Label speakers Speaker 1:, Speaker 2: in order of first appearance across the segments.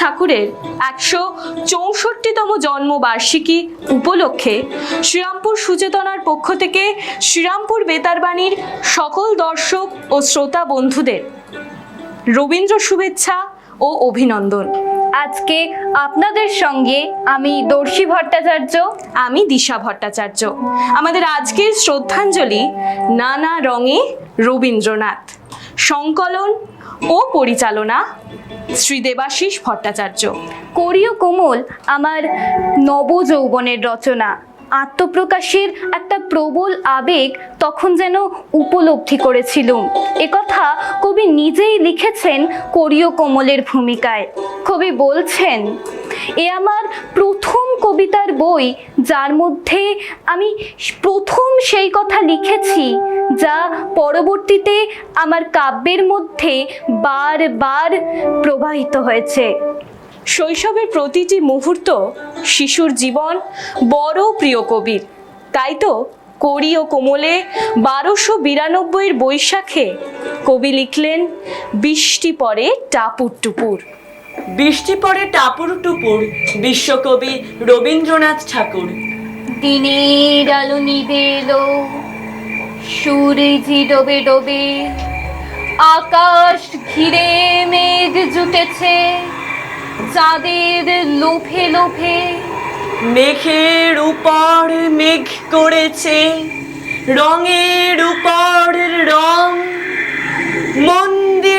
Speaker 1: ঠাকুরের একশো চৌষট্টিতম জন্মবার্ষিকী উপলক্ষে শ্রীরামপুর সুচেতনার পক্ষ থেকে শ্রীরামপুর বেতারবাণীর সকল দর্শক ও শ্রোতা বন্ধুদের রবীন্দ্র শুভেচ্ছা ও অভিনন্দন।
Speaker 2: আজকে আপনাদের সঙ্গে আমি দর্শী ভট্টাচার্য।
Speaker 1: আমি দিশা ভট্টাচার্য। আমাদের আজকের শ্রদ্ধাঞ্জলি নানা রঙে রবীন্দ্রনাথ। সংকলন ও পরিচালনা শ্রী দেবাশিস ভট্টাচার্য।
Speaker 2: কোরীয় কোমল আমার নবযৌবনের রচনা। আত্মপ্রকাশের একটা প্রবল আবেগ তখন যেন উপলব্ধি করেছিলুম একথা কবি নিজেই লিখেছেন কোরীয় কোমলের ভূমিকায়। কবি বলছেন, এ আমার প্রথম কবিতার বই যার মধ্যে আমি প্রথম সেই কথা লিখেছি যা পরবর্তীতে আমার কাব্যের মধ্যে বারবার প্রবাহিত হয়েছে।
Speaker 1: শৈশবের প্রতিটি মুহূর্ত শিশুর জীবন বড় প্রিয় কবির। তাই তো করি ও কোমলে বারোশো বিরানব্বইয়ের বৈশাখে কবি লিখলেন বৃষ্টি পরে টাপুর টুপুর।
Speaker 3: বৃষ্টি পড়ে টাপুর টুপুর বিশ্বকবি রবীন্দ্রনাথ ঠাকুর।
Speaker 2: দিনের আলো নিভে এলো সূর্যি ডোবে ডোবে আকাশ ঘিরে মেঘ জুটেছে চাঁদের লোভে লোভে
Speaker 3: মেঘের উপর মেঘ করেছে রঙের উপর রং মন্দিরেতে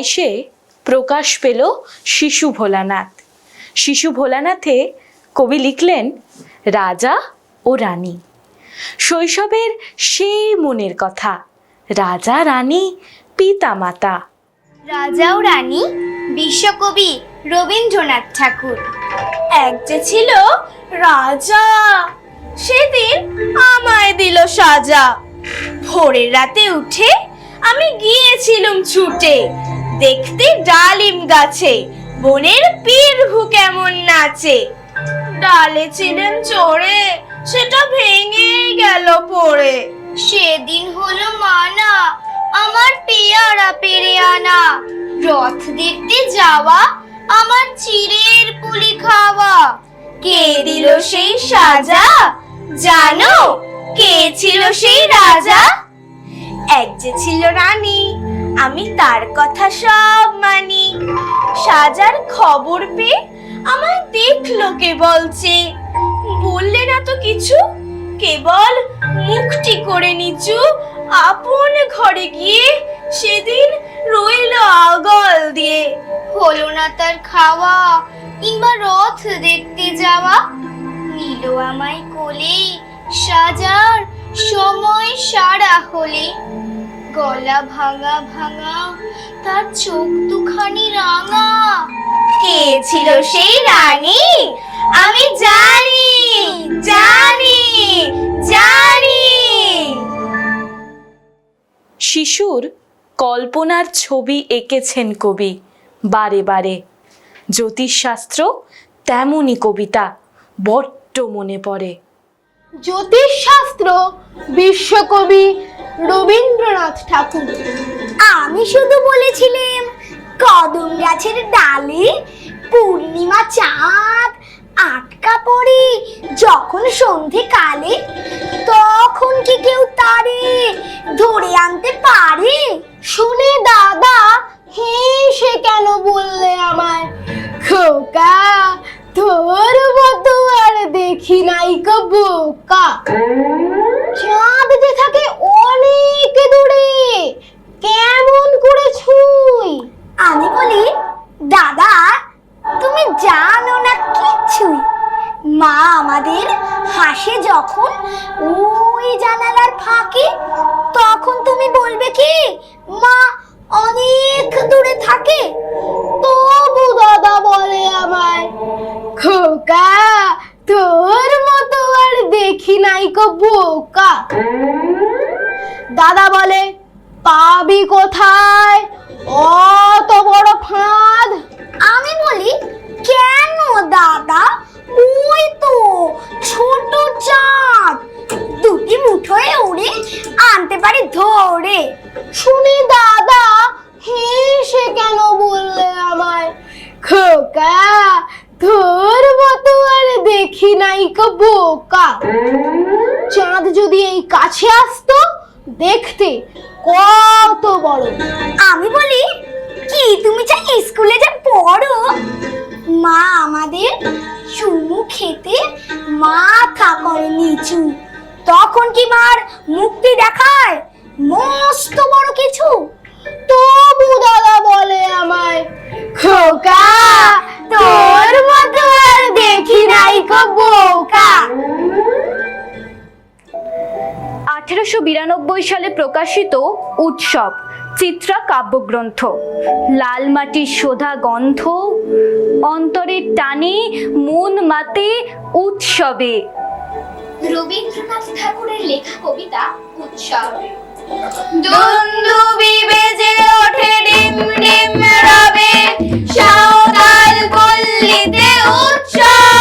Speaker 1: বাইশে প্রকাশ পেল শিশু ভোলানাথ। শিশু ভোলানাথে কবি লিখলেন, রাজা ও রানী। শৈশবের সেই মনের কথা, রাজা, রানী পিতা মাতা
Speaker 4: রাজা ও রানী, বিশ্বকবি রবীন্দ্রনাথ ঠাকুর। এক যে ছিল রাজা, সেদিন আমায় দিল সাজা। ভোরের রাতে উঠে আমি গিয়েছিলাম ছুটে। দেখতে ডালিম গাছে, বনের পীরভু কেমন নাচে। ডালে ছিলেন চড়ে, সেটা ভেঙে গেল পড়ে।
Speaker 5: সেদিন হলো মানা, আমার পেয়ারা পেরে আনা। রথ দেখতে যাওয়া, আমার চিড়ের পুলি খাওয়া।
Speaker 4: কে দিল সেই সাজা? জানো? কে ছিল সেই রাজা? এক যে ছিল রানী আমি তার কথা সব মানি। সাজার খবর পেয়ে আমায় দেখল কে বলছে। বললে না তো কিছু, কেবল মুখটি করে নিচু, আপন ঘরে গিয়ে সেদিন রইল আগল দিয়ে।
Speaker 5: হলো না তার খাওয়া, কিংবা রথ দেখতে যাওয়া। নিল আমায় কোলে, সাজার সময় সারা হলে। গলা ভাঙা ভাঙা তার চোখ দুখানি রাঙা।
Speaker 4: কে ছিল সেই রানী? আমি জানি জানি জানি।
Speaker 1: শিশুর কল্পনার ছবি এঁকেছেন কবি বারে বারে। জ্যোতিষশাস্ত্র তেমনই কবিতা বড্ড মনে পড়ে।
Speaker 4: জ্যোতিষশাস্ত্র বিশ্বকবি রবীন্দ্রনাথ ঠাকুর।
Speaker 5: আমি শুধু বলেছিলাম, কদম গাছের ডালে পূর্ণিমা চাঁদ আটকা পড়ে যখন সন্ধে কালে তখন কি কেউ তারে ধরে আনতে পারে?
Speaker 4: শুনে দাদা হে সে কেন বললে আমায়? খোকা তোর মতো আর দেখি নাই বোকা চাঁদ যে থাকে অনেক দূরে, কেমন করে ছুঁই।
Speaker 5: আমি বলি, দাদা, তুমি জানো না কিচ্ছুই। মা আমাদের হাসে যখন ওই জানালার ফাঁকে
Speaker 4: দাদা বলে পাবি কোথায়? অত বড় ফাঁদ?
Speaker 5: আমি বলি কেন দাদা? ওই তো ছোট চাঁদ। দুটি মুঠোয় উড়ে আনতে পারি ধরে।
Speaker 4: শুনি দাদা হেসে কেন বললে আমায়? খোকা তোর মতো আর দেখি নাই বোকা। চাঁদ যদি এই কাছে আসতো দেখতে কত বড়।
Speaker 5: আমি বলি, কি তুমি চাই স্কুলে যা পড়ো? মা আমাদের চুমু খেতে মাথা করে নিচু। তখন কি মার মুক্তি দেখায়? মস্ত বড় কিছু।
Speaker 4: তবু দাদা বলে আমায়, খোকা, তোর মতো আর দেখি
Speaker 1: আঠেরোশো বিরানব্বই সালে প্রকাশিত উৎসব চিত্রা কাব্যগ্রন্থ। লাল মাটির সোধা গন্ধ অন্তরের টানে মন মাতে উৎসবে।
Speaker 5: রবীন্দ্রনাথ ঠাকুরের লেখা কবিতা উৎসব।
Speaker 4: দুন্দুবি বেজে ওঠে ডিম ডিম রবে সাঁওতাল পল্লীতে উৎসব।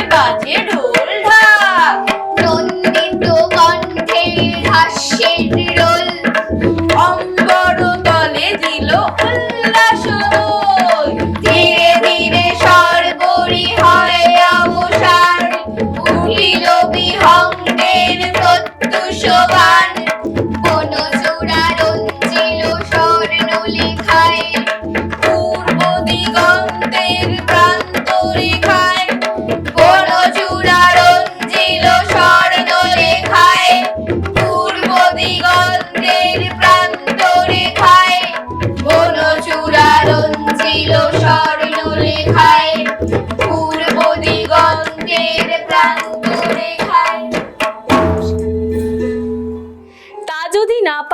Speaker 1: Goodbye.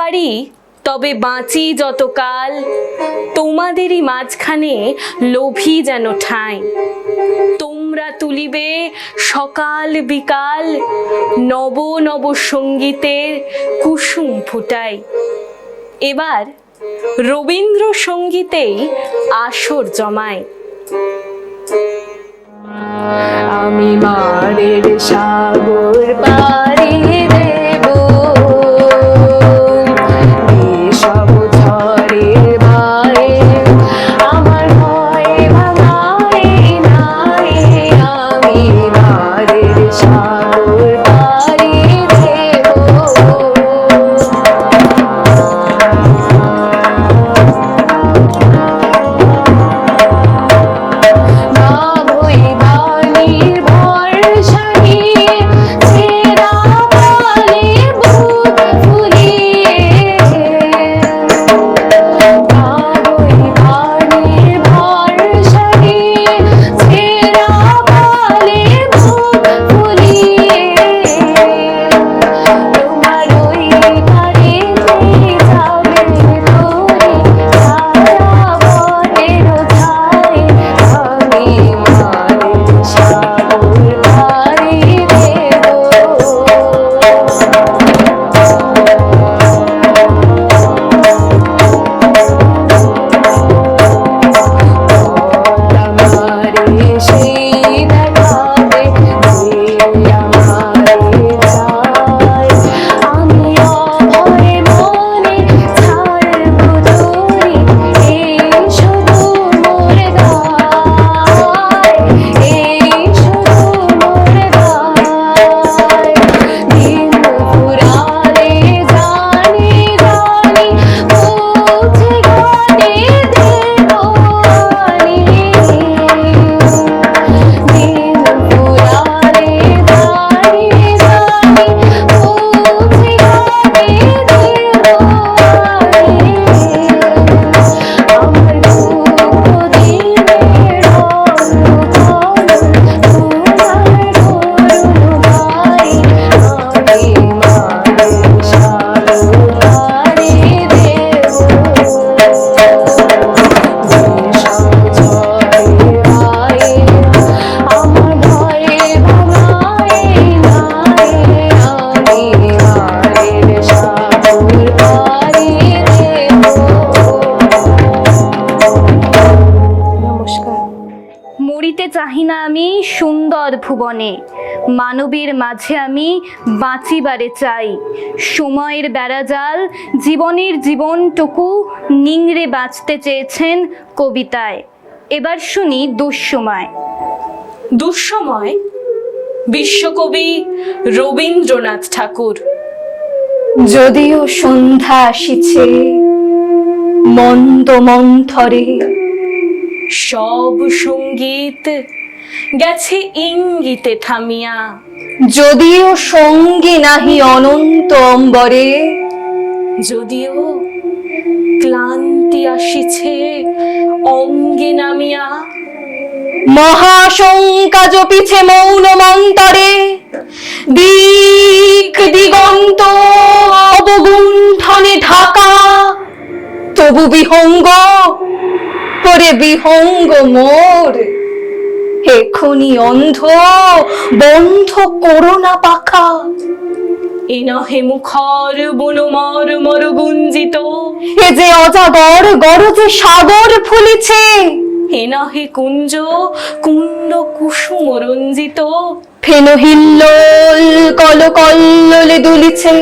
Speaker 1: পারি, তবে বাঁচি যতকাল তোমাদেরই মাঝখানে লোভী যেন ঠাঁই। তোমরা তুলিবে সকাল বিকাল নব নব সঙ্গীতের কুসুম ফুটাই। এবার রবীন্দ্র সঙ্গীতেই আসর জমায়
Speaker 6: আমি মারের সাগর পাড়ি
Speaker 1: ভুবনে মানবীর মাঝে আমি বাঁচিবারে চাই। সময়ের বেড়াজাল জীবনের জীবনটুকু নিংড়ে বাঁচতে চেয়েছেন কবিতায়। এবার শুনি দুঃসময়। দুঃসময়? বিশ্বকবি রবীন্দ্রনাথ ঠাকুর।
Speaker 6: যদিও সন্ধ্যা আসিছে মন্দ মন্থরে
Speaker 1: সব সংগীত গেছে ইঙ্গিতে থামিয়া।
Speaker 6: যদিও সঙ্গী নাহি অনন্ত অম্বরে
Speaker 1: যদিও ক্লান্তি আসিছে অঙ্গে নামিয়া।
Speaker 6: মহাশঙ্কা জপিছে মৌন মন্তরে দিক দিগন্ত অবগুণ্ঠনে ঢাকা। তবু বিহঙ্গ পরে বিহঙ্গ মোর। এখনি অন্ধ বন্ধ করোনা পাখা।
Speaker 1: এ নহে মুখর বনমর মর গুঞ্জিত
Speaker 6: এ যে অজাগর গরজে সাগর ফুলিছে।
Speaker 1: এ নহে কুঞ্জ কুণ্ড কুসুম রঞ্জিত।
Speaker 6: ফেন হিল্লোল দুলিছে।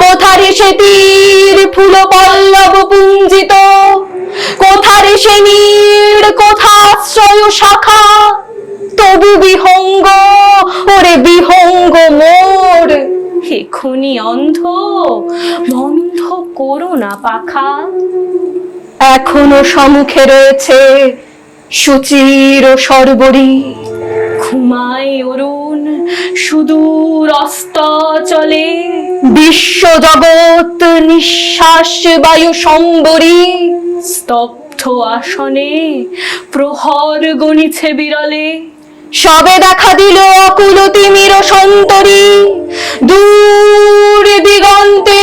Speaker 6: কোথারে সে তীর ফুল পল্লব পুঞ্জিত। কোথারে সে নীড় কোথা আশ্রয় শাখা? তবু বিহঙ্গ, ওরে বিহঙ্গ মোর।
Speaker 1: এখনি অন্ধ, বন্ধ করো না পাখা।
Speaker 6: এখনও সম্মুখে রয়েছে সুচির সর্বরী।
Speaker 1: ঘুমায় অরুণ সুদূর অস্ত চলে
Speaker 6: বিশ্ব জগৎ নিঃশ্বাস বায়ু সম্বরী।
Speaker 1: স্তব্ধ আসনে প্রহর গণিছে বিরলে।
Speaker 6: সবে দেখা দিল অকুল তিমির সন্তরী। দূর দিগন্তে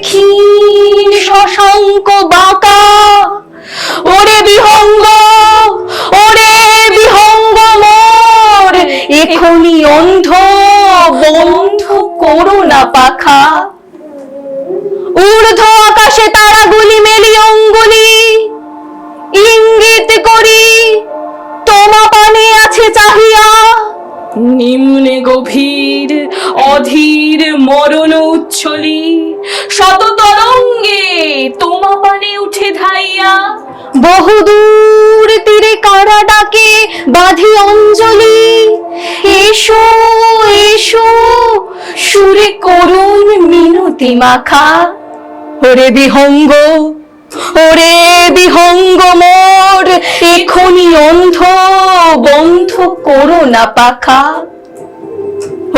Speaker 6: ক্ষীণ শশাঙ্ক বাঁকা। ওরে বিহঙ্গ এখনি অন্ধ, বন্ধ করো না পাখা। ঊর্ধ্ব আকাশে তারাগুলি মেলি অঙ্গুলি। ইঙ্গিত করি, তোমা পানে আছে চাহিয়া।
Speaker 1: নিম্নে গভীর অধীর মরণ উচ্ছলি শত তরঙ্গে তোমা পানে উঠে ধাইয়া।
Speaker 6: বহুদূর তীরে কারা ডাকে বাঁধি অঞ্জলি। এসো এসো সুরে করুণ মিনতি মাখা। ওরে বিহঙ্গ ওরে বিহঙ্গ মোর এখনি অন্ধ বন্ধ করো না পাখা।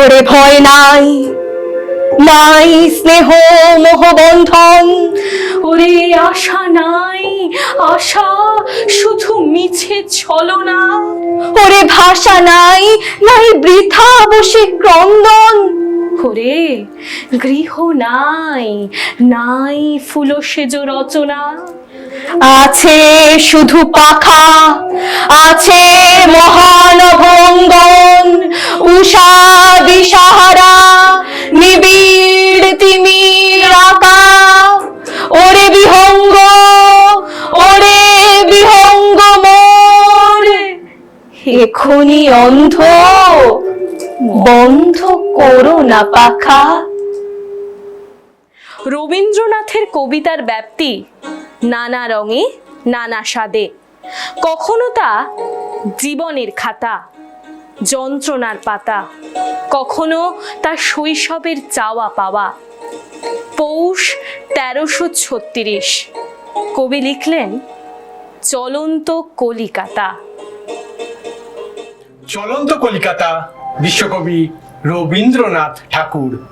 Speaker 6: ওরে ভয় নাই নাই স্নেহ মোহ বন্ধন
Speaker 1: ওরে আশা নাই আশা শুধু মিছে ছলনা
Speaker 6: ওরে ভাষা নাই নাই বৃথা বসে ক্রন্দন।
Speaker 1: ওরে গৃহ নাই নাই ফুল সেজ রচনা।
Speaker 6: আছে শুধু পাখা আছে মহানভঙ্গন উষা দিশাহারা নিবিড় তিমির আকা ওরে বিহঙ্গ ওরে বিহঙ্গ মোর। এখনি অন্ধ, বন্ধ করো না পাখা।
Speaker 1: রবীন্দ্রনাথের কবিতার ব্যাপ্তি নানা রঙে, নানা স্বাদে। কখনো তা জীবনের খাতা। যন্ত্রণার পাতা। কখনো তার শৈশবের চাওয়া পাওয়া। পৌষ তেরোশো ছত্রিশ। কবি লিখলেন চলন্ত কলিকাতা।
Speaker 7: চলন্ত কলিকাতা বিশ্বকবি রবীন্দ্রনাথ ঠাকুর।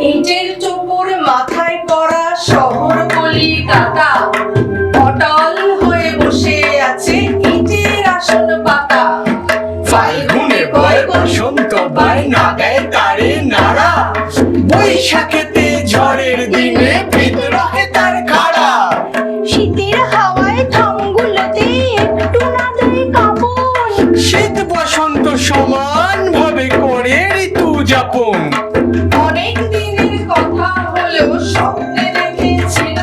Speaker 8: ইটের চোপড় মাথায় পড়া শহর কলিকাতা।
Speaker 7: বৈশাখেতে ঝড়ের দিনে বিদ্রোহে তার খাড়া।
Speaker 9: শীতের হাওয়ায় থামগুলোতে একটু না দেয় কাপড়
Speaker 7: শীত বসন্ত সমান ভাবে করে ঋতু যাপন।
Speaker 8: অনেক দিনের কথা হলেও স্বপ্নে দেখেছিল।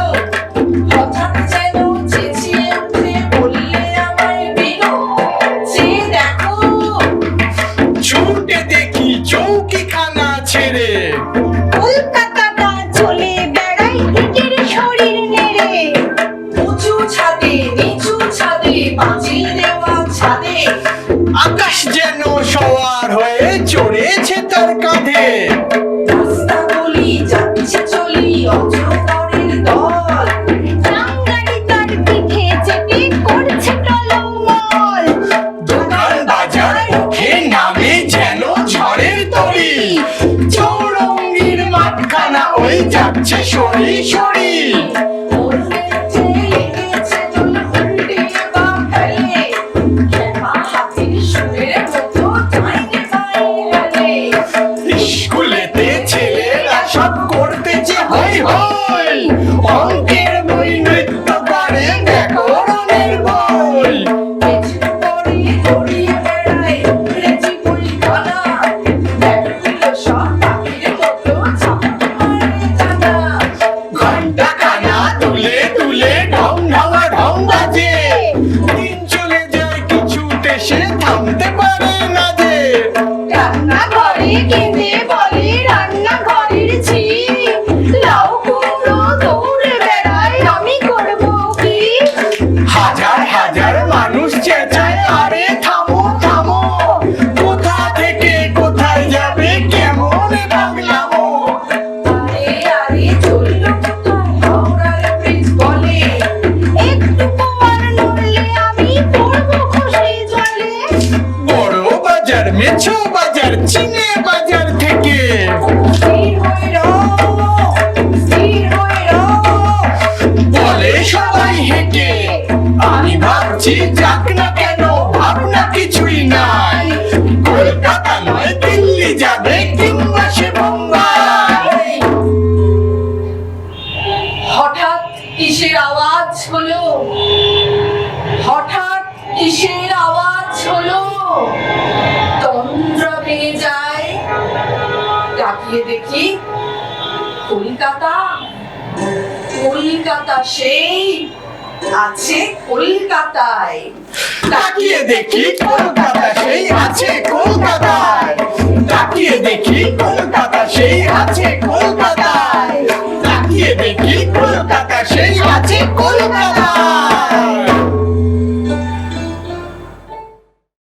Speaker 8: হঠাৎ যেন চেঁচিয়ে উঠে বললে আমায় বিলো যে দেখো।
Speaker 7: ছুটে দেখি চৌকিখানা ছেড়ে যেন ঝড়ের তরি। চৌরঙ্গির মাঠখানা ওই যাচ্ছে সরি সরি।
Speaker 8: te কলকাতায়।
Speaker 7: তাকিয়ে দেখি কলকাতা সেই আছে কলকাতায়। তাকিয়ে দেখি কলকাতা সেই আছে কলকাতায়। তাকিয়ে দেখি কলকাতা সেই আছে কলকাতায়।